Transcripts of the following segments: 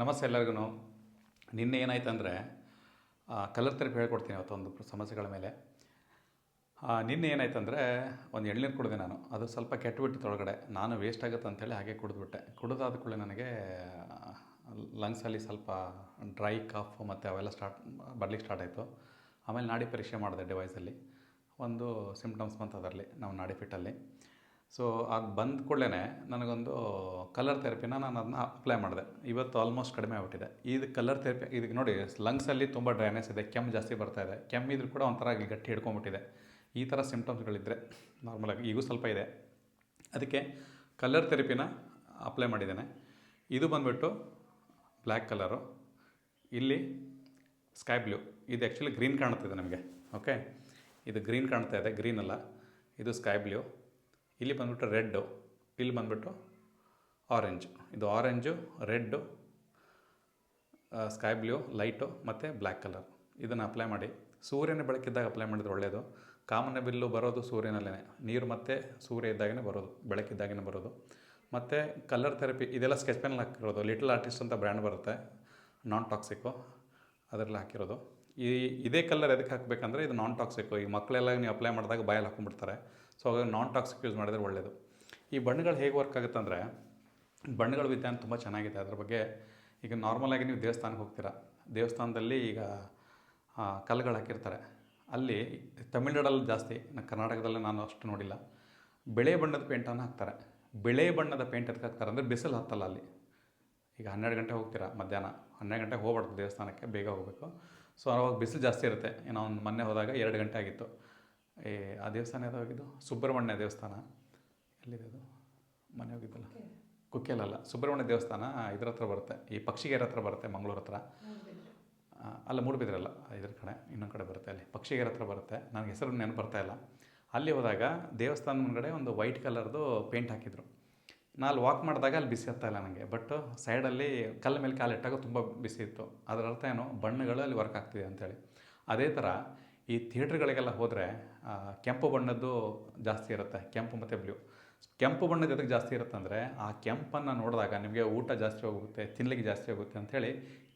ನಮಸ್ತೆ ಎಲ್ಲರಿಗೂ ನಿನ್ನೆ ಏನಾಯ್ತು ಅಂದರೆ ಕಲರ್ ಥೆರಪಿ ಹೇಳ್ಕೊಡ್ತೀನಿ ಅವತ್ತೊಂದು ಸಮಸ್ಯೆಗಳ ಮೇಲೆ. ನಿನ್ನೆ ಏನಾಯ್ತು ಅಂದರೆ, ಒಂದು ಎಳ್ನೀರು ಕುಡಿದೆ ನಾನು. ಅದು ಸ್ವಲ್ಪ ಕೆಟ್ಟುಬಿಟ್ಟು ಒಳಗಡೆ. ನಾನು ವೇಸ್ಟ್ ಆಗುತ್ತೆ ಅಂತೇಳಿ ಹಾಗೆ ಕುಡಿದ್ಬಿಟ್ಟೆ. ಕುಡಿದಾದ ಕೂಡಲೇ ನನಗೆ ಲಂಗ್ಸಲ್ಲಿ ಸ್ವಲ್ಪ ಡ್ರೈ ಕಫ್ ಮತ್ತು ಅವೆಲ್ಲ ಸ್ಟಾರ್ಟ್ ಬರ್ಲಿಕ್ಕೆ ಸ್ಟಾರ್ಟ್ ಆಯಿತು. ಆಮೇಲೆ ನಾಡಿ ಪರೀಕ್ಷೆ ಮಾಡಿದೆ ಡಿವೈಸಲ್ಲಿ ಒಂದು ಸಿಂಪ್ಟಮ್ಸ್ ಬಂತು ಅದರಲ್ಲಿ ನಾವು ನಾಡಿ ಫಿಟ್ಟಲ್ಲಿ ಸೊ ಅದು ಬಂದ ಕೂಡಲೇ ನನಗೊಂದು ಕಲರ್ ಥೆರಪಿನ ನಾನು ಅದನ್ನ ಅಪ್ಲೈ ಮಾಡಿದೆ. ಇವತ್ತು ಆಲ್ಮೋಸ್ಟ್ ಕಡಿಮೆ ಆಗ್ಬಿಟ್ಟಿದೆ. ಇದು ಕಲರ್ ಥೆರಪಿ ಇದಕ್ಕೆ ನೋಡಿ ಲಂಗ್ಸಲ್ಲಿ ತುಂಬ ಡ್ರೈನೆಸ್ ಇದೆ, ಕೆಮ್ಮು ಜಾಸ್ತಿ ಬರ್ತಾ ಇದೆ. ಕೆಮ್ಮಿದ್ರು ಕೂಡ ಒಂಥರ ಗಟ್ಟಿ ಹಿಡ್ಕೊಂಬಿಟ್ಟಿದೆ ಈ ಥರ ಸಿಂಪ್ಟಮ್ಸ್ಗಳಿದ್ದರೆ ನಾರ್ಮಲಾಗಿ ಈಗೂ ಸ್ವಲ್ಪ ಇದೆ. ಅದಕ್ಕೆ ಕಲರ್ ಥೆರಪಿನ ಅಪ್ಲೈ ಮಾಡಿದ್ದೇನೆ. ಇದು ಬಂದುಬಿಟ್ಟು ಬ್ಲ್ಯಾಕ್ ಕಲರು ಇಲ್ಲಿ ಸ್ಕೈ ಬ್ಲೂ ಇದು ಆ್ಯಕ್ಚುಲಿ ಗ್ರೀನ್ ಕಾಣ್ತಿದೆ ನಮಗೆ. ಓಕೆ ಇದು ಗ್ರೀನ್ ಕಾಣ್ತಾ ಇದೆ ಗ್ರೀನ್ ಅಲ್ಲ. ಇದು ಸ್ಕೈ ಬ್ಲೂ ಇಲ್ಲಿ ಬಂದ್ಬಿಟ್ಟು ರೆಡ್ಡು, ಇಲ್ಲಿ ಬಂದ್ಬಿಟ್ಟು ಆರೆಂಜು ಇದು orange red sky blue light ಮತ್ತು ಬ್ಲ್ಯಾಕ್ ಕಲರ್ ಇದನ್ನು ಅಪ್ಲೈ ಮಾಡಿ. ಸೂರ್ಯನ ಬೆಳಕಿದ್ದಾಗ ಅಪ್ಲೈ ಮಾಡಿದ್ರೆ ಒಳ್ಳೆಯದು ಕಾಮನ ಬಿಲ್ಲು ಬರೋದು ಸೂರ್ಯನಲ್ಲೇ ನೀರು ಮತ್ತು ಸೂರ್ಯ ಇದ್ದಾಗನೇ ಬರೋದು ಬೆಳಕಿದ್ದಾಗೇ ಬರೋದು. ಮತ್ತು ಕಲರ್ ಥೆರಪಿ ಇದೆಲ್ಲ ಸ್ಕೆಚ್ ಪೆನ್ನಲ್ಲಿ ಹಾಕಿರೋದು. ಲಿಟಲ್ ಆರ್ಟಿಸ್ಟ್ ಅಂತ ಬ್ರ್ಯಾಂಡ್ ಬರುತ್ತೆ. ನಾನ್ ಟಾಕ್ಸಿಕ್ಕು ಅದರಲ್ಲಿ ಹಾಕಿರೋದು. ಈ, ಇದೇ ಕಲರ್ ಎದಕ್ಕೆ ಹಾಕಬೇಕಂದ್ರೆ ಇದು ನಾನ್ ಟಾಕ್ಸಿಕ್ಕು ಈ ಮಕ್ಕಳೆಲ್ಲ ನೀವು ಅಪ್ಲೈ ಮಾಡಿದಾಗ ಬಾಯಲ್ಲಿ ಹಾಕೊಂಡ್ಬಿಡ್ತಾರೆ. ಸೊ ಹಾಗಾಗಿ ನಾನ್ ಟಾಕ್ಸಿಕ್ ಯೂಸ್ ಮಾಡಿದ್ರೆ ಒಳ್ಳೆಯದು ಈ ಬಣ್ಣಗಳು ಹೇಗೆ ವರ್ಕ್ ಆಗುತ್ತೆ ಅಂದರೆ, ಬಣ್ಣಗಳ ವಿಧಾನ ತುಂಬ ಚೆನ್ನಾಗಿದೆ. ಅದ್ರ ಬಗ್ಗೆ ಈಗ ನಾರ್ಮಲಾಗಿ ನೀವು ದೇವಸ್ಥಾನಕ್ಕೆ ಹೋಗ್ತೀರಾ. ದೇವಸ್ಥಾನದಲ್ಲಿ ಈಗ ಕಲ್ಲುಗಳು ಹಾಕಿರ್ತಾರೆ. ಅಲ್ಲಿ ತಮಿಳ್ನಾಡಲ್ಲಿ ಜಾಸ್ತಿ ನಾನು ಕರ್ನಾಟಕದಲ್ಲಿ ನಾನು ಅಷ್ಟು ನೋಡಿಲ್ಲ. ಬಿಳೆ ಬಣ್ಣದ ಪೇಂಟನ್ನು ಹಾಕ್ತಾರೆ. ಬಿಳೆ ಬಣ್ಣದ ಪೇಂಟ್ ಎದಕ್ಕೆ ಹಾಕ್ತಾರೆ ಅಂದರೆ ಬಿಸಿಲು ಹತ್ತಲ್ಲ ಅಲ್ಲಿ. ಈಗ ಹನ್ನೆರಡು ಗಂಟೆ ಹೋಗ್ತೀರಾ ಮಧ್ಯಾಹ್ನ. ಹನ್ನೆರಡು ಗಂಟೆಗೆ ಹೋಗ್ಬಾರ್ದು ದೇವಸ್ಥಾನಕ್ಕೆ, ಬೇಗ ಹೋಗಬೇಕು. ಸೊ ಅವಾಗ ಬಿಸಿಲು ಜಾಸ್ತಿ ಇರುತ್ತೆ. ಏನೋ ಒಂದು ಮೊನ್ನೆ ಹೋದಾಗ ಎರಡು ಗಂಟೆ ಆಗಿತ್ತು. ಏ, ಆ ದೇವಸ್ಥಾನ ಯಾವ್ದು ಹೋಗಿದ್ದು ಸುಬ್ರಹ್ಮಣ್ಯ ದೇವಸ್ಥಾನ. ಎಲ್ಲಿದೆ ಅದು? ಮನೆ ಹೋಗಿದ್ದಲ್ಲ. ಕುಕ್ಕೆಲಲ್ಲ. ಸುಬ್ರಹ್ಮಣ್ಯ ದೇವಸ್ಥಾನ ಇದ್ರ ಹತ್ರ ಬರುತ್ತೆ. ಈ ಪಕ್ಷಿಗೆರೆ ಹತ್ರ ಬರುತ್ತೆ, ಮಂಗಳೂರು ಹತ್ರ. ಅಲ್ಲ, ಮೂಡುಬಿದ್ರಲ್ಲ, ಇದ್ರ ಕಡೆ, ಇನ್ನೊಂದು ಕಡೆ ಬರುತ್ತೆ ಅಲ್ಲಿ. ಪಕ್ಷಿಗೆರೆ ಹತ್ರ ಬರುತ್ತೆ. ನನಗೆ ಹೆಸರು ನೆನಪು ಬರ್ತಾ ಇಲ್ಲ. ಅಲ್ಲಿ ಹೋದಾಗ ದೇವಸ್ಥಾನ ಮುಂದ್ಗಡೆ ಒಂದು ವೈಟ್ ಕಲರ್ದು ಪೇಂಟ್ ಹಾಕಿದ್ರು. ನಾನು ಅಲ್ಲಿ ವಾಕ್ ಮಾಡಿದಾಗ ಅಲ್ಲಿ ಬಿಸಿ ಹತ್ತಾ ಇಲ್ಲ ನನಗೆ ಬಟ್ ಸೈಡಲ್ಲಿ ಕಲ್ಲ ಮೇಲೆ ಕಾಲಿಟ್ಟಾಗ ತುಂಬ ಬಿಸಿ ಇತ್ತು. ಅದರ ಅರ್ಥ ಏನು? ಬಣ್ಣಗಳು ಅಲ್ಲಿ ವರ್ಕ್ ಆಗ್ತಿದೆ ಅಂತೇಳಿ. ಅದೇ ಥರ ಈ ಥಿಯೇಟ್ರ್ಗಳಿಗೆಲ್ಲ ಹೋದರೆ ಕೆಂಪು ಬಣ್ಣದ್ದು ಜಾಸ್ತಿ ಇರುತ್ತೆ ಕೆಂಪು ಮತ್ತು ಬ್ಲೂ. ಕೆಂಪು ಬಣ್ಣದ ಎದಕ್ಕೆ ಜಾಸ್ತಿ ಇರುತ್ತೆ ಅಂದರೆ ಆ ಕೆಂಪನ್ನು ನೋಡಿದಾಗ ನಿಮಗೆ ಊಟ ಜಾಸ್ತಿ ಹೋಗುತ್ತೆ ತಿನ್ನಲಿಕ್ಕೆ ಜಾಸ್ತಿ ಹೋಗುತ್ತೆ ಅಂಥೇಳಿ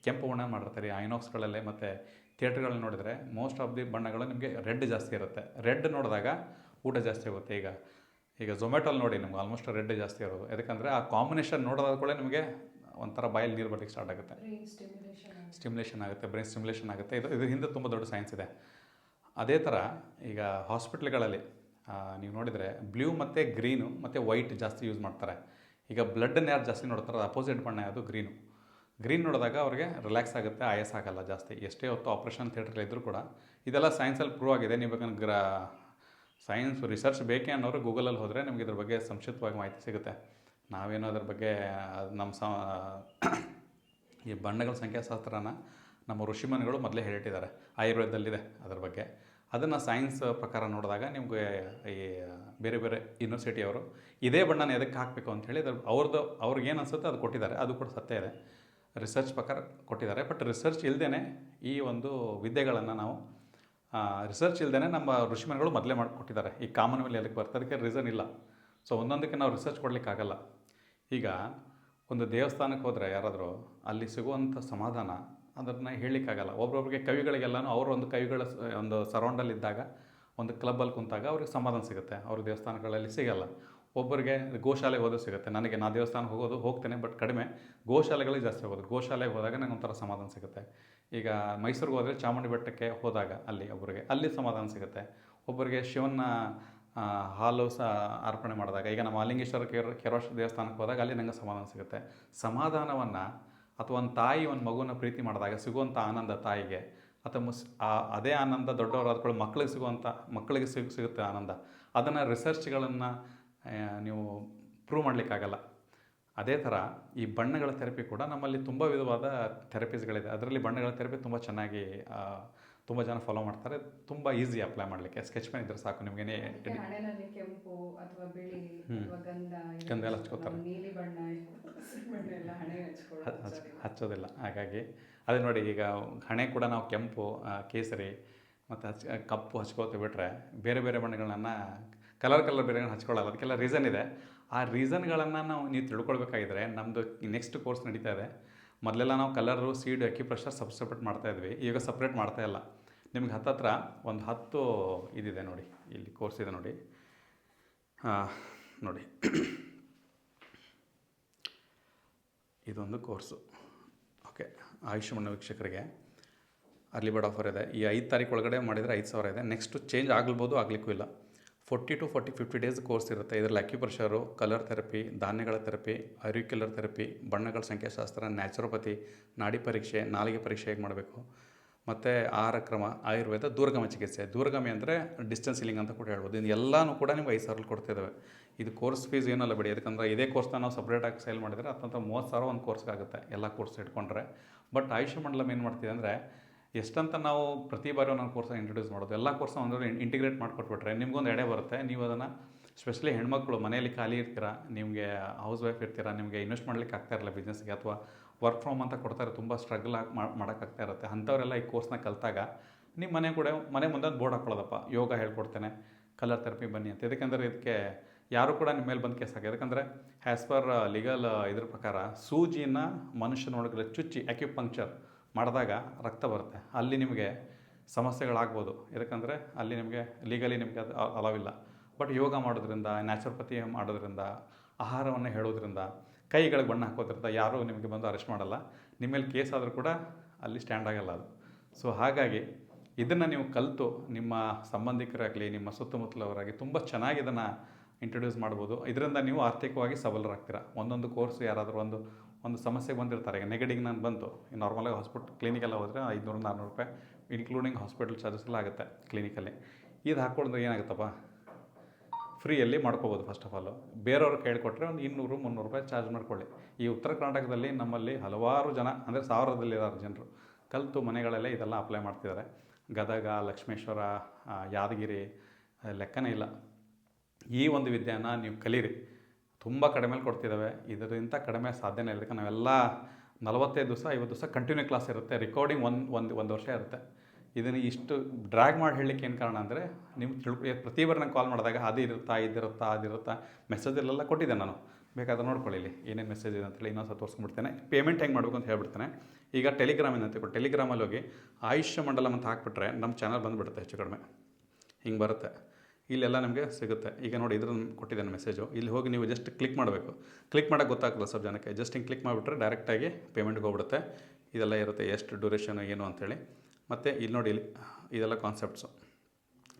ಕೆಂಪು ಬಣ್ಣ ಮಾಡಿರ್ತಾರೆ ಈ ಐನಾಕ್ಸ್ಗಳಲ್ಲೇ ಮತ್ತು ಥಿಯೇಟ್ರ್ಗಳಲ್ಲಿ ನೋಡಿದರೆ ಮೋಸ್ಟ್ ಆಫ್ ದಿ ಬಣ್ಣಗಳು ನಿಮಗೆ ರೆಡ್ ಜಾಸ್ತಿ ಇರುತ್ತೆ. ರೆಡ್ ನೋಡಿದಾಗ ಊಟ ಜಾಸ್ತಿ ಆಗುತ್ತೆ ಈಗ ಈಗ ಝೊಮ್ಯಾಟೋಲ್ಲಿ ನೋಡಿ ನಿಮ್ಗೆ ಆಲ್ಮೋಸ್ಟ್ ರೆಡ್ ಜಾಸ್ತಿ ಇರೋದು. ಯಾಕಂದರೆ ಆ ಕಾಂಬಿನೇಷನ್ ನೋಡೋದಾದ ಕೂಡ ನಿಮಗೆ ಒಂಥರ ಬಾಯಲ್ಲಿ ನೀರು ಬರ್ಲಿಕ್ಕೆ ಸ್ಟಾರ್ಟ್ ಆಗುತ್ತೆ. ಸ್ಟಿಮ್ಯುಲೇಷನ್ ಆಗುತ್ತೆ. ಬ್ರೈನ್ ಸ್ಟಿಮ್ಯುಲೇಷನ್ ಆಗುತ್ತೆ. ಇದು ಇದ್ರ ಹಿಂದೆ ತುಂಬ ದೊಡ್ಡ ಸೈನ್ಸ್ ಇದೆ. ಅದೇ ಥರ ಈಗ ಹಾಸ್ಪಿಟ್ಲ್ಗಳಲ್ಲಿ ನೀವು ನೋಡಿದರೆ ಬ್ಲೂ ಮತ್ತು ಗ್ರೀನು ಮತ್ತು ವೈಟ್ ಜಾಸ್ತಿ ಯೂಸ್ ಮಾಡ್ತಾರೆ. ಈಗ ಬ್ಲಡ್ಡನ್ನು ಯಾರು ಜಾಸ್ತಿ ನೋಡ್ತಾರೆ ಅಪೋಸಿಟ್ ಬಣ್ಣ ಅದು ಗ್ರೀನು. ಗ್ರೀನ್ ನೋಡಿದಾಗ ಅವ್ರಿಗೆ ರಿಲ್ಯಾಕ್ಸ್ ಆಗುತ್ತೆ ಆಯಾಸ ಆಗಲ್ಲ ಜಾಸ್ತಿ. ಎಷ್ಟೇ ಹೊತ್ತು ಆಪ್ರೇಷನ್ ಥಿಯೇಟ್ರಲ್ಲಿ ಇದ್ದರೂ ಕೂಡ ಇದೆಲ್ಲ ಸೈನ್ಸಲ್ಲಿ ಪ್ರೂವ್ ಆಗಿದೆ. ನೀವು ಬೇಕಂದ್ರೆ ಗ್ರ, ಸೈನ್ಸ್ ರಿಸರ್ಚ್ ಬೇಕೇ ಅನ್ನೋರು ಗೂಗಲಲ್ಲಿ ಹೋದರೆ ನಿಮಗೆ ಇದ್ರ ಬಗ್ಗೆ ಸಂಕ್ಷಿಪ್ತವಾಗಿ ಮಾಹಿತಿ ಸಿಗುತ್ತೆ. ನಾವೇನೋ ಅದ್ರ ಬಗ್ಗೆ ನಮ್ಮ ಸ, ಈ ಬಣ್ಣಗಳ ಸಂಖ್ಯಾಶಾಸ್ತ್ರನ ನಮ್ಮ ಋಷಿಮನಿಗಳು ಮೊದಲೇ ಹೇಳಿಟ್ಟಿದ್ದಾರೆ. ಆಯುರ್ವೇದದಲ್ಲಿದೆ ಅದರ ಬಗ್ಗೆ. ಅದನ್ನು ಸೈನ್ಸ್ ಪ್ರಕಾರ ನೋಡಿದಾಗ ನಿಮಗೆ ಈ ಬೇರೆ ಬೇರೆ ಯೂನಿವರ್ಸಿಟಿಯವರು ಇದೇ ಬಣ್ಣನ ಎದಕ್ಕೆ ಹಾಕಬೇಕು ಅಂಥೇಳಿ ಅದ್ರ ಅವ್ರದ್ದು ಅವ್ರಿಗೆ ಏನು ಅನ್ಸುತ್ತೆ ಅದು ಕೊಟ್ಟಿದ್ದಾರೆ. ಅದು ಕೂಡ ಸತ್ಯ ಇದೆ. ರಿಸರ್ಚ್ ಪ್ರಕಾರ ಕೊಟ್ಟಿದ್ದಾರೆ. ಬಟ್ ರಿಸರ್ಚ್ ಇಲ್ಲದೇ ಈ ಒಂದು ವಿದ್ಯೆಗಳನ್ನು ನಾವು ರಿಸರ್ಚ್ ಇಲ್ಲದೇ ನಮ್ಮ ಋಷಿಮನಿಗಳು ಮೊದಲೇ ಮಾಡಿಕೊಟ್ಟಿದ್ದಾರೆ ಈ ಕಾಮನ್ ವೆಲ್ ಎದಕ್ಕೆ ಬರ್ತದೆ, ಅದಕ್ಕೆ ರೀಸನ್ ಇಲ್ಲ. ಸೊ ಒಂದೊಂದಕ್ಕೆ ನಾವು ರಿಸರ್ಚ್ ಕೊಡಲಿಕ್ಕಾಗಲ್ಲ ಈಗ ಒಂದು ದೇವಸ್ಥಾನಕ್ಕೆ ಹೋದರೆ ಯಾರಾದರೂ ಅಲ್ಲಿ ಸಿಗುವಂಥ ಸಮಾಧಾನ ಅದನ್ನು ಹೇಳಲಿಕ್ಕಾಗಲ್ಲ. ಒಬ್ರೊಬ್ರಿಗೆ ಕವಿಗಳಿಗೆಲ್ಲನೂ ಅವರು ಒಂದು ಕವಿಗಳ ಒಂದು ಸರೌಂಡಲ್ಲಿದ್ದಾಗ, ಒಂದು ಕ್ಲಬ್ಬಲ್ಲಿ ಕುಂತಾಗ ಅವ್ರಿಗೆ ಸಮಾಧಾನ ಸಿಗುತ್ತೆ. ಅವ್ರ ದೇವಸ್ಥಾನಗಳಲ್ಲಿ ಸಿಗಲ್ಲ. ಒಬ್ಬರಿಗೆ ಗೋಶಾಲೆಗೆ ಹೋದ್ರೆ ಸಿಗುತ್ತೆ. ನನಗೆ ನಾ ದೇವಸ್ಥಾನಕ್ಕೆ ಹೋಗೋದು, ಹೋಗ್ತೇನೆ, ಬಟ್ ಕಡಿಮೆ ಗೋಶಾಲೆಗಳಿಗೆ ಜಾಸ್ತಿ ಹೋಗೋದು. ಗೋಶಾಲೆಗೆ ಹೋದಾಗ ನನಗೆ ಒಂಥರ ಸಮಾಧಾನ ಸಿಗುತ್ತೆ. ಈಗ ಮೈಸೂರಿಗೆ ಹೋದರೆ ಚಾಮುಂಡಿ ಬೆಟ್ಟಕ್ಕೆ ಹೋದಾಗ ಅಲ್ಲಿ ಒಬ್ಬರಿಗೆ ಅಲ್ಲಿ ಸಮಾಧಾನ ಸಿಗುತ್ತೆ. ಒಬ್ಬರಿಗೆ ಶಿವನ ಹಾಲು ಸಹ ಅರ್ಪಣೆ ಮಾಡಿದಾಗ, ಈಗ ನಮ್ಮ ಅಲಿಂಗೇಶ್ವರ ಕೇರ ಕೆರೋಶ ದೇವಸ್ಥಾನಕ್ಕೆ ಹೋದಾಗ ಅಲ್ಲಿ ನನಗೆ ಸಮಾಧಾನ ಸಿಗುತ್ತೆ. ಸಮಾಧಾನವನ್ನು ಅಥವಾ ಒಂದು ತಾಯಿ ಒಂದು ಮಗುನ ಪ್ರೀತಿ ಮಾಡಿದಾಗ ಸಿಗುವಂಥ ಆನಂದ ತಾಯಿಗೆ, ಅಥವಾ ಮುಸ್ ಆ, ಅದೇ ಆನಂದ ದೊಡ್ಡವರು ಆದ್ಕೊಳ್ಳಿ ಮಕ್ಕಳಿಗೆ ಸಿಗುವಂಥ ಮಕ್ಕಳಿಗೆ ಸಿಗ, ಸಿಗುತ್ತೆ ಆನಂದ. ಅದನ್ನು ರಿಸರ್ಚ್ಗಳನ್ನು ನೀವು ಪ್ರೂವ್ ಮಾಡಲಿಕ್ಕಾಗಲ್ಲ. ಅದೇ ಥರ ಈ ಬಣ್ಣಗಳ ಥೆರಪಿ ಕೂಡ ನಮ್ಮಲ್ಲಿ ತುಂಬ ವಿಧವಾದ ಥೆರಪೀಸ್ಗಳಿದೆ ಅದರಲ್ಲಿ ಬಣ್ಣಗಳ ಥೆರಪಿ ತುಂಬ ಚೆನ್ನಾಗಿ ತುಂಬ ಜನ ಫಾಲೋ ಮಾಡ್ತಾರೆ. ತುಂಬ ಈಸಿ ಅಪ್ಲೈ ಮಾಡಲಿಕ್ಕೆ. ಸ್ಕೆಚ್ ಪೆನ್ ಇದ್ರೆ ಸಾಕು ನಿಮಗೆ. ಕೆಂಪು ಅಥವಾ ಬಿಳಿ ಗಂಧ ಎಲ್ಲ ಹಚ್ಕೋತಾರೆ. ಹಚ್ಚೋದಿಲ್ಲ. ಹಾಗಾಗಿ ಅದೇ ನೋಡಿ ಈಗ ಹಣೆ ಕೂಡ ನಾವು ಕೆಂಪು ಕೇಸರಿ ಮತ್ತು ಹಚ್ ಕಪ್ಪು ಹಚ್ಕೋತ ಬಿಟ್ಟರೆ ಬೇರೆ ಬೇರೆ ಬಣ್ಣಗಳನ್ನ ಕಲರ್ ಕಲರ್ ಬೇರೆ ಹಚ್ಕೊಳ್ಳಲ್ಲ. ಅದಕ್ಕೆಲ್ಲ ರೀಸನ್ ಇದೆ. ಆ ರೀಸನ್ಗಳನ್ನು ನಾವು ನೀವು ತಿಳ್ಕೊಳ್ಬೇಕಾಗಿದ್ರೆ ನಮ್ಮದು ನೆಕ್ಸ್ಟ್ ಕೋರ್ಸ್ ನಡೀತಾ ಇದೆ. ಮೊದಲೆಲ್ಲ ನಾವು ಕಲರು, ಸೀಡ್ ಅಕ್ಯುಪ್ರೆಷರ್ ಸಬ್ಸಪ್ರೇಟ್ ಮಾಡ್ತಾ ಇದ್ವಿ. ಈಗ ಸಪ್ರೇಟ್ ಮಾಡ್ತಾ ಇಲ್ಲ. ನಿಮ್ಗೆ ಹತ್ತತ್ರ ಒಂದು ಹತ್ತು ಇದಿದೆ ನೋಡಿ. ಇಲ್ಲಿ ಕೋರ್ಸ್ ಇದೆ ನೋಡಿ. ನೋಡಿ. ಇದೊಂದು ಕೋರ್ಸು ಓಕೆ ಆಯುಷ್ಮಾನ್ ವೀಕ್ಷಕರಿಗೆ ಅರ್ಲಿ ಬರ್ಡ್ ಆಫರ್ ಇದೆ. ಈ ಐದು ತಾರೀಕು ಒಳಗಡೆ ಮಾಡಿದರೆ ಐದು ಸಾವಿರ ಇದೆ. ನೆಕ್ಸ್ಟು ಚೇಂಜ್ ಆಗಲ್ಬೋದು ಆಗಲಿಕ್ಕೂ ಇಲ್ಲ. Forty to forty fifty days course ಇರುತ್ತೆ. ಇದರಲ್ಲಿ ಅಕ್ಯುಪ್ರೆಷರು, ಕಲರ್ ಥೆರಪಿ, ಧಾನ್ಯಗಳ ಥೆರಪಿ ಅರಿಕ್ಯುಲರ್ ಥೆರಪಿ, ಬಣ್ಣಗಳ ಸಂಖ್ಯಾಶಾಸ್ತ್ರ, ನ್ಯಾಚುರೋಪತಿ, ನಾಡಿ ಪರೀಕ್ಷೆ, ನಾಲಿಗೆ ಪರೀಕ್ಷೆ ಹೇಗೆ ಮಾಡಬೇಕು. ಮತ್ತು ಆಹಾರ ಕ್ರಮ ಆಯುರ್ವೇದ, ದೂರಗಾಮಿ ಚಿಕಿತ್ಸೆ. ದೂರಗಾಮಿ ಅಂದರೆ ಡಿಸ್ಟೆನ್ಸ್ ಇಲಿಂಗ್ ಅಂತ ಕೂಡ ಹೇಳ್ಬೋದು. ಇದು ಎಲ್ಲನೂ ಕೂಡ ನಿಮ್ಗೆ ಐದು ಸಾವಿರ ಕೊಡ್ತಿದ್ದಾವೆ ಇದು ಕೋರ್ಸ್ ಫೀಸ್ ಏನಲ್ಲ ಬಿಡಿ. ಯಾಕಂದರೆ ಇದೇ ಕೋರ್ಸ್ನ ನಾವು ಸಪ್ರೇಟಾಗಿ ಸೇಲ್ ಮಾಡಿದರೆ ಹತ್ತಂತ ಮೂವತ್ತು ಸಾವಿರ ಒಂದು ಕೋರ್ಸ್ಗೆ ಆಗುತ್ತೆ. ಎಲ್ಲ ಕೋರ್ಸ್ ಇಟ್ಕೊಂಡ್ರೆ. ಬಟ್ ಆಯುಷ್ ಮಂಡಲಂ ಏನು ಮಾಡ್ತಿದೆ ಅಂದರೆ ಎಷ್ಟಂತ ನಾವು ಪ್ರತಿ ಬಾರಿ ಒಂದೊಂದು ಕೋರ್ಸನ್ನು ಇಂಟ್ರೊಡ್ಯೂಸ್ ಮಾಡೋದು, ಎಲ್ಲ ಕೋರ್ಸ್ನ ಒಂದೊಂದು ಇಂಟಿಗ್ರೇಟ್ ಮಾಡಿಕೊಟ್ಬಿಟ್ರೆ ನಿಮ್ಗೊಂದು ಎಡೆ ಬರುತ್ತೆ, ನೀವು ಅದನ್ನು ಸ್ಪೆಷಲಿ ಹೆಣ್ಮಕ್ಳು ಮನೆಯಲ್ಲಿ ಖಾಲಿ ಇರ್ತೀರಾ, ನಿಮಗೆ ಹೌಸ್ ವೈಫ್ ಇರ್ತೀರ, ನಿಮಗೆ ಇನ್ವೆಸ್ಟ್ ಮಾಡ್ಲಿಕ್ಕೆ ಆಗ್ತಾ ಇರಲ್ಲ ಬಿಸ್ನೆಸ್ಗೆ ಅಥವಾ ವರ್ಕ್ ಫ್ರಮ್ ಅಂತ ಕೊಡ್ತಾರೆ, ತುಂಬ ಸ್ಟ್ರಗಲ್ ಆಗಿ ಮಾಡೋಕ್ಕಾಗ್ತಾ ಇರುತ್ತೆ. ಅಂಥವರೆಲ್ಲ ಈ ಕೋರ್ಸ್ನ ಕಲಿತಾಗ ನಿಮ್ಮ ಮನೆ ಕೂಡ, ಮನೆ ಮುಂದೆ ಬೋರ್ಡ್ ಹಾಕೊಳ್ಳೋದಪ್ಪ ಯೋಗ ಹೇಳ್ಕೊಡ್ತೇನೆ ಕಲರ್ ಥೆರಪಿ ಬನ್ನಿ ಅಂತ. ಯಾಕಂದರೆ ಇದಕ್ಕೆ ಯಾರು ಕೂಡ ನಿಮ್ಮ ಮೇಲೆ ಬಂದು ಕೇಸ್ ಹಾಕಿ ಯಾಕಂದರೆ ಆ್ಯಸ್ ಪರ್ ಲೀಗಲ್ ಇದ್ರ ಪ್ರಕಾರ ಸೂಜಿನ ಮನುಷ್ಯನ ಒಳಗಡೆ ಚುಚ್ಚಿ ಅಕ್ಯುಪಂಕ್ಚರ್ ಮಾಡಿದಾಗ ರಕ್ತ ಬರುತ್ತೆ. ಅಲ್ಲಿ ನಿಮಗೆ ಸಮಸ್ಯೆಗಳಾಗ್ಬೋದು. ಯಾಕಂದರೆ ಅಲ್ಲಿ ನಿಮಗೆ ಲೀಗಲಿ ನಿಮಗೆ ಅದು ಅಲವಿಲ್ಲ ಬಟ್ ಯೋಗ ಮಾಡೋದ್ರಿಂದ ನ್ಯಾಚುರೋಪತಿ ಮಾಡೋದ್ರಿಂದ, ಆಹಾರವನ್ನು ಹೇಳೋದ್ರಿಂದ, ಕೈಗಳಿಗೆ ಬಣ್ಣ ಹಾಕೋದ್ರಿಂದ ಯಾರೂ ನಿಮಗೆ ಬಂದು ಅರೆಸ್ಟ್ ಮಾಡಲ್ಲ. ಮೇಲೆ ಕೇಸ್ ಆದರೂ ಕೂಡ ಅಲ್ಲಿ ಸ್ಟ್ಯಾಂಡ್ ಆಗಲ್ಲ ಅದು. ಸೊ ಹಾಗಾಗಿ ಇದನ್ನು ನೀವು ಕಲಿತು ನಿಮ್ಮ ಸಂಬಂಧಿಕರಾಗಲಿ, ನಿಮ್ಮ ಸುತ್ತಮುತ್ತಲವರಾಗಿ ತುಂಬ ಚೆನ್ನಾಗಿ ಇದನ್ನು ಇಂಟ್ರೊಡ್ಯೂಸ್ ಮಾಡ್ಬೋದು. ಇದರಿಂದ ನೀವು ಆರ್ಥಿಕವಾಗಿ ಸಬಲರಾಗ್ತೀರ. ಒಂದೊಂದು ಕೋರ್ಸ್ ಯಾರಾದರೂ ಒಂದು ಒಂದು ಸಮಸ್ಯೆಗೆ ಬಂದಿರ್ತಾರೆ. ಈಗ ನೆಗಡಿಗೆ ನಾನು ಬಂತು. ನಾರ್ಮಲಾಗಿ ಹಾಸ್ಪಿಟ್ ಕ್ಲಿನಿಕಲ್ಲಿ ಹೋದರೆ ಐದುನೂರು ನಾನ್ನೂರು ರೂಪಾಯಿ ಇನ್ಕ್ಲೂಡಿಂಗ್ ಹಾಸ್ಪಿಟಲ್ ಚಾರ್ಜಸ್ ಎಲ್ಲ ಆಗುತ್ತೆ ಕ್ಲಿನಿಕಲ್ಲಿ ಇದು ಹಾಕ್ಕೊಂಡ್ರೆ ಏನಾಗುತ್ತಪ್ಪ? ಫ್ರೀಯಲ್ಲಿ ಮಾಡ್ಕೋಬೋದು ಫಸ್ಟ್ ಆಫ್ ಆಲು ಬೇರೆಯವ್ರು ಕೇಳಿಕೊಟ್ರೆ ಒಂದು ಇನ್ನೂರು, ಮುನ್ನೂರು ರೂಪಾಯಿ ಚಾರ್ಜ್ ಮಾಡ್ಕೊಳ್ಳಿ. ಈ ಉತ್ತರ ಕರ್ನಾಟಕದಲ್ಲಿ ನಮ್ಮಲ್ಲಿ ಹಲವಾರು ಜನ, ಅಂದರೆ ಸಾವಿರದಲ್ಲಿದ್ದಾರೆ ಜನರು, ಕಲಿತು ಮನೆಗಳಲ್ಲೇ ಇದೆಲ್ಲ ಅಪ್ಲೈ ಮಾಡ್ತಿದ್ದಾರೆ. ಗದಗ, ಲಕ್ಷ್ಮೇಶ್ವರ ಯಾದಗಿರಿ ಲೆಕ್ಕನೇ ಇಲ್ಲ. ಈ ಒಂದು ವಿದ್ಯೆಯನ್ನು ನೀವು ಕಲೀರಿ. ತುಂಬ ಕಡಿಮೆಲಿ ಕೊಡ್ತಿದ್ದಾವೆ ಇದರಿಂದ ಕಡಿಮೆ ಸಾಧ್ಯನೇ ಇಲ್ಲ. ನಾವೆಲ್ಲ ನಲವತ್ತೈದು ದಿವಸ, ಐವತ್ತು ದಿವಸ ಕಂಟಿನ್ಯೂ ಕ್ಲಾಸ್ ಇರುತ್ತೆ. ರೆಕಾರ್ಡಿಂಗ್ ಒಂದು ಒಂದು ಒಂದು ವರ್ಷ ಇರುತ್ತೆ. ಇದನ್ನು ಇಷ್ಟು ಡ್ರ್ಯಾಗ್ ಮಾಡಿ ಹೇಳಲಿಕ್ಕೆ ಏನು ಕಾರಣ ಅಂದರೆ ನಿಮ್ಗೆ ತಿಳ್ಕೊ ಪ್ರತಿ ಬಾರಿ ನಂಗೆ ಕಾಲ್ ಮಾಡಿದಾಗ ಅದು ಇರುತ್ತಾ, ಇದಿರುತ್ತಾ ಅದಿರುತ್ತಾ ಮೆಸೇಜಲ್ಲೆಲ್ಲ ಕೊಟ್ಟಿದ್ದೆ ನಾನು. ಬೇಕಾದ್ರೆ ನೋಡ್ಕೊಳ್ಳಿ ಏನೇನು ಮೆಸೇಜ್ ಇದೆ ಅಂತೇಳಿ ಇನ್ನೊಂದು ಸಹ ತೋರಿಸ್ಕೊಂಡ್ಬಿಡ್ತೇನೆ. ಪೇಮೆಂಟ್ ಹೆಂಗೆ ಮಾಡಬೇಕು ಅಂತ ಹೇಳ್ಬಿಡ್ತೇನೆ. ಈಗ ಟೆಲಿಗ್ರಾಮಿಂದ ಅಂತ ಟೆಲಿಗ್ರಾಮಲ್ಲಿ ಹೋಗಿ ಆಯುಷ್ಯ ಮಂಡಲ ಅಂತ ಹಾಕ್ಬಿಟ್ರೆ ನಮ್ಮ ಚಾನಲ್ ಬಂದುಬಿಡುತ್ತೆ ಹೆಚ್ಚು ಕಡಿಮೆ. ಹಿಂಗೆ ಬರುತ್ತೆ. ಇಲ್ಲೆಲ್ಲ ನಮಗೆ ಸಿಗುತ್ತೆ. ಈಗ ನೋಡಿ ಇದ್ರ ಕೊಟ್ಟಿದ್ದೇನೆ ಮೆಸೇಜು ಇಲ್ಲಿ ಹೋಗಿ ನೀವು ಜಸ್ಟ್ ಕ್ಲಿಕ್ ಮಾಡಬೇಕು. ಕ್ಲಿಕ್ ಮಾಡೋಕ್ಕೆ ಗೊತ್ತಾಗಲ್ಲ ಸ್ವಲ್ಪ ಜನಕ್ಕೆ. ಜಸ್ಟ್ ಹಿಂಗೆ ಕ್ಲಿಕ್ ಮಾಡಿಬಿಟ್ರೆ ಡೈರೆಕ್ಟಾಗಿ ಪೇಮೆಂಟ್ಗೆ ಹೋಗ್ಬಿಡುತ್ತೆ. ಇದೆಲ್ಲ ಇರುತ್ತೆ ಎಷ್ಟು ಡ್ಯೂರೇಷನ್ ಏನು ಅಂಥೇಳಿ ಮತ್ತು ಇಲ್ಲಿ ನೋಡಿ ಇಲ್ಲಿ, ಇದೆಲ್ಲ ಕಾನ್ಸೆಪ್ಟ್ಸು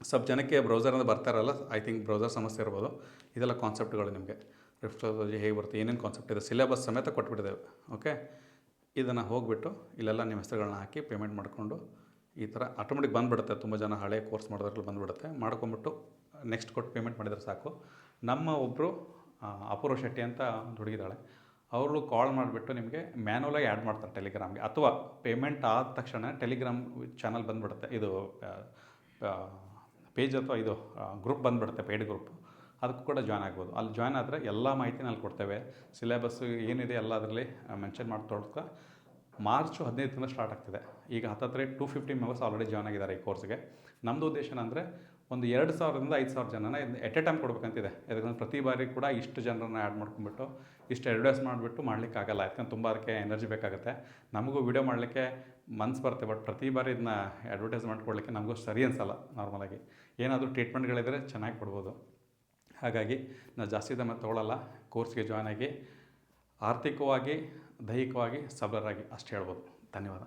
ಸ್ವಲ್ಪ ಜನಕ್ಕೆ ಬ್ರೌಸರಿಂದ ಬರ್ತಾರಲ್ಲ ಐ ಥಿಂಕ್ ಬ್ರೌಸರ್ ಸಮಸ್ಯೆ ಇರ್ಬೋದು. ಇದೆಲ್ಲ ಕಾನ್ಸೆಪ್ಟ್ಗಳು ನಿಮಗೆ. ರಿಫ್ಟಾಲಜಿ ಹೇಗೆ ಬರುತ್ತೆ, ಏನೇನು ಕಾನ್ಸೆಪ್ಟ್ ಇದೆ ಸಿಲೆಬಸ್ ಸಮೇತ ಕೊಟ್ಬಿಟ್ಟಿದ್ದೇವೆ. ಓಕೆ ಇದನ್ನು ಹೋಗಿಬಿಟ್ಟು ಇಲ್ಲೆಲ್ಲ ನಿಮ್ಮ ಹೆಸರುಗಳನ್ನ ಹಾಕಿ ಪೇಮೆಂಟ್ ಮಾಡಿಕೊಂಡು ಈ ಥರ ಆಟೋಮೆಟಿಕ್ ಬಂದುಬಿಡುತ್ತೆ. ತುಂಬ ಜನ ಹಳೆ ಕೋರ್ಸ್ ಮಾಡೋದ್ರಲ್ಲಿ ಬಂದುಬಿಡುತ್ತೆ. ಮಾಡ್ಕೊಂಬಿಟ್ಟು ನೆಕ್ಸ್ಟ್ ಕೊಟ್ಟು ಪೇಮೆಂಟ್ ಮಾಡಿದರೆ ಸಾಕು. ನಮ್ಮ ಒಬ್ಬರು ಅಪೂರ್ವ ಶೆಟ್ಟಿ ಅಂತ ಒಂದು ಹುಡುಗಿದ್ದಾಳೆ ಅವರು ಕಾಲ್ ಮಾಡಿಬಿಟ್ಟು ನಿಮಗೆ ಮ್ಯಾನುವಲಾಗಿ ಆ್ಯಡ್ ಮಾಡ್ತಾರೆ ಟೆಲಿಗ್ರಾಮ್ಗೆ ಅಥವಾ ಪೇಮೆಂಟ್ ಆದ ತಕ್ಷಣ ಟೆಲಿಗ್ರಾಮ್ ಚಾನಲ್ ಬಂದುಬಿಡುತ್ತೆ. ಇದು ಪೇಜ್ ಅಥವಾ ಇದು ಗ್ರೂಪ್ ಬಂದುಬಿಡುತ್ತೆ ಪೇಯ್ಡ್ ಗ್ರೂಪ್ ಅದಕ್ಕೂ ಕೂಡ ಜಾಯ್ನ್ ಆಗ್ಬೋದು. ಅಲ್ಲಿ ಜಾಯ್ನ್ ಆದರೆ ಎಲ್ಲ ಮಾಹಿತಿನ ಅಲ್ಲಿ ಕೊಡ್ತೇವೆ. ಸಿಲೆಬಸ್ಸು ಏನಿದೆ ಎಲ್ಲ ಅದರಲ್ಲಿ ಮೆನ್ಷನ್ ಮಾಡಿ ತೊಡ್ಕ ಮಾರ್ಚು ಹದಿನೈದರಿಂದ ಸ್ಟಾರ್ಟ್ ಆಗ್ತಿದೆ. ಈಗ ಹತ್ತತ್ರ two fifty members already join ಆಗಿದ್ದಾರೆ ಈ ಕೋರ್ಸ್ಗೆ ನಮ್ಮದು ಉದ್ದೇಶ ಏನಂದರೆ ಒಂದು ಎರಡು ಸಾವಿರದಿಂದ ಐದು ಸಾವಿರ ಜನನ ಎಟ್ ಎ ಟೈಮ್ ಕೊಡಬೇಕಂತಿದೆ. ಯಾಕಂದರೆ ಪ್ರತಿ ಬಾರಿ ಕೂಡ ಇಷ್ಟು ಜನರನ್ನ ಆ್ಯಡ್ ಮಾಡ್ಕೊಂಡ್ಬಿಟ್ಟು, ಇಷ್ಟು ಅಡ್ವೈಸ್ ಮಾಡಿಬಿಟ್ಟು ಮಾಡಲಿಕ್ಕಾಗಲ್ಲ ಯಾಕಂದ್ರೆ ತುಂಬ ಅದಕ್ಕೆ ಎನರ್ಜಿ ಬೇಕಾಗುತ್ತೆ. ನಮಗೂ ವಿಡಿಯೋ ಮಾಡಲಿಕ್ಕೆ ಮನ್ಸು ಬರುತ್ತೆ ಬಟ್ ಪ್ರತಿ ಬಾರಿ ಇದನ್ನ ಅಡ್ವರ್ಟೈಸ್ಮೆಂಟ್ ಕೊಡಲಿಕ್ಕೆ ನಮಗೂ ಸರಿ ಅನಿಸಲ್ಲ ನಾರ್ಮಲಾಗಿ ಏನಾದರೂ ಟ್ರೀಟ್ಮೆಂಟ್ಗಳಿದ್ರೆ ಚೆನ್ನಾಗಿ ಕೊಡ್ಬೋದು. ಹಾಗಾಗಿ ನಾವು ಜಾಸ್ತಿ ದಮ್ಮ ತೊಗೊಳ್ಳಲ್ಲ ಕೋರ್ಸ್ಗೆ ಜಾಯ್ನ್ ಆಗಿ ಆರ್ಥಿಕವಾಗಿ, ದೈಹಿಕವಾಗಿ ಸಬಲರಾಗಿ ಅಷ್ಟು ಹೇಳ್ಬೋದು. ಧನ್ಯವಾದ.